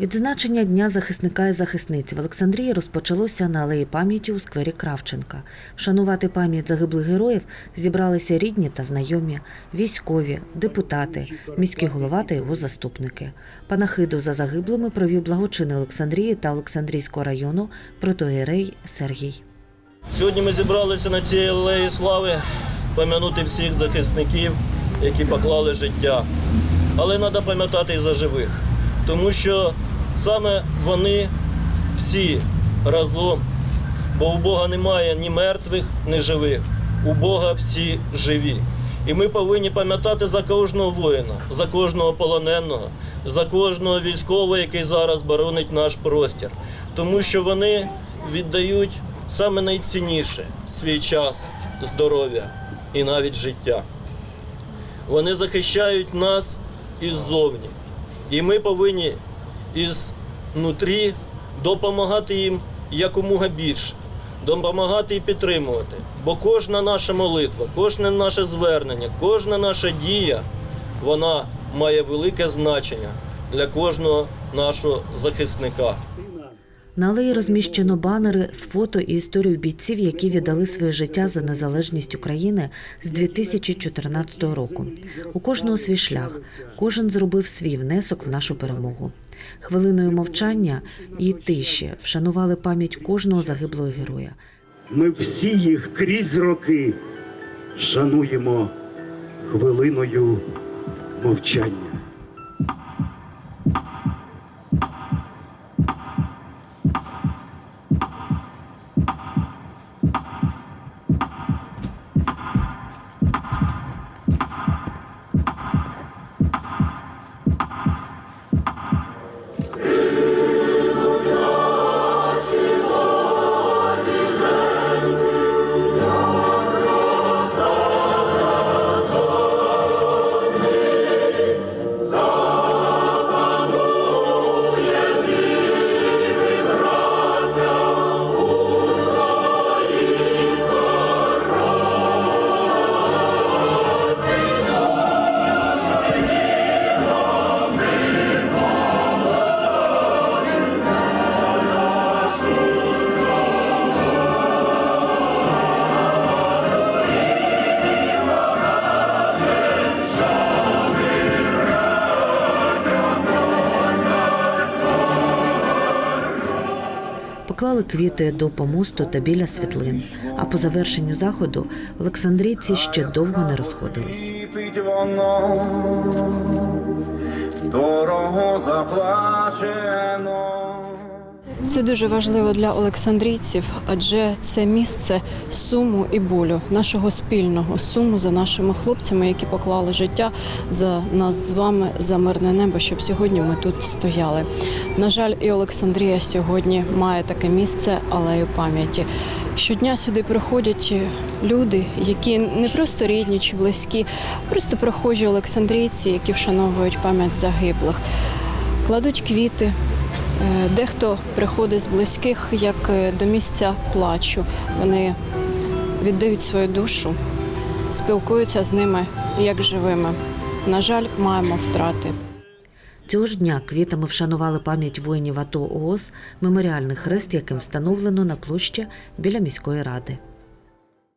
Відзначення Дня захисника і захисниці в Олександрії розпочалося на алеї пам'яті у сквері Кравченка. Вшанувати пам'ять загиблих героїв зібралися рідні та знайомі, військові, депутати, міський голова та його заступники. Панахиду за загиблими провів благочинний Олександрії та Олександрійського району протоєрей Сергій. Сьогодні ми зібралися на цій алеї слави пам'янути всіх захисників, які поклали життя. Але треба пам'ятати і за живих, тому що саме вони всі разом, бо у Бога немає ні мертвих, ні живих. У Бога всі живі. І ми повинні пам'ятати за кожного воїна, за кожного полоненого, за кожного військового, який зараз боронить наш простір. Тому що вони віддають саме найцінніше свій час, здоров'я і навіть життя. Вони захищають нас іззовні. І ми повинні із внутрі допомагати їм якомога більше, допомагати і підтримувати. Бо кожна наша молитва, кожне наше звернення, кожна наша дія, вона має велике значення для кожного нашого захисника. На алеї розміщено банери з фото і історією бійців, які віддали своє життя за незалежність України з 2014 року. У кожного свій шлях, кожен зробив свій внесок в нашу перемогу. Хвилиною мовчання і тиші вшанували пам'ять кожного загиблого героя. Ми всі їх крізь роки шануємо хвилиною мовчання. Поклали квіти до помосту та біля світлин. А по завершенню заходу олександрійці ще довго не розходились. Дорого заплачено. Це дуже важливо для олександрійців, адже це місце суму і болю, нашого спільного суму за нашими хлопцями, які поклали життя за нас з вами за мирне небо, щоб сьогодні ми тут стояли. На жаль, і Олександрія сьогодні має таке місце алею пам'яті. Щодня сюди приходять люди, які не просто рідні чи близькі, просто прихожі олександрійці, які вшановують пам'ять загиблих, кладуть квіти. Е, Дехто приходить з близьких як е, до місця плачу. Вони віддають свою душу, спілкуються з ними як живими. На жаль, маємо втрати. Цього ж дня квітами вшанували пам'ять воїнів АТО ООС, меморіальний хрест, яким встановлено на площі біля міської ради.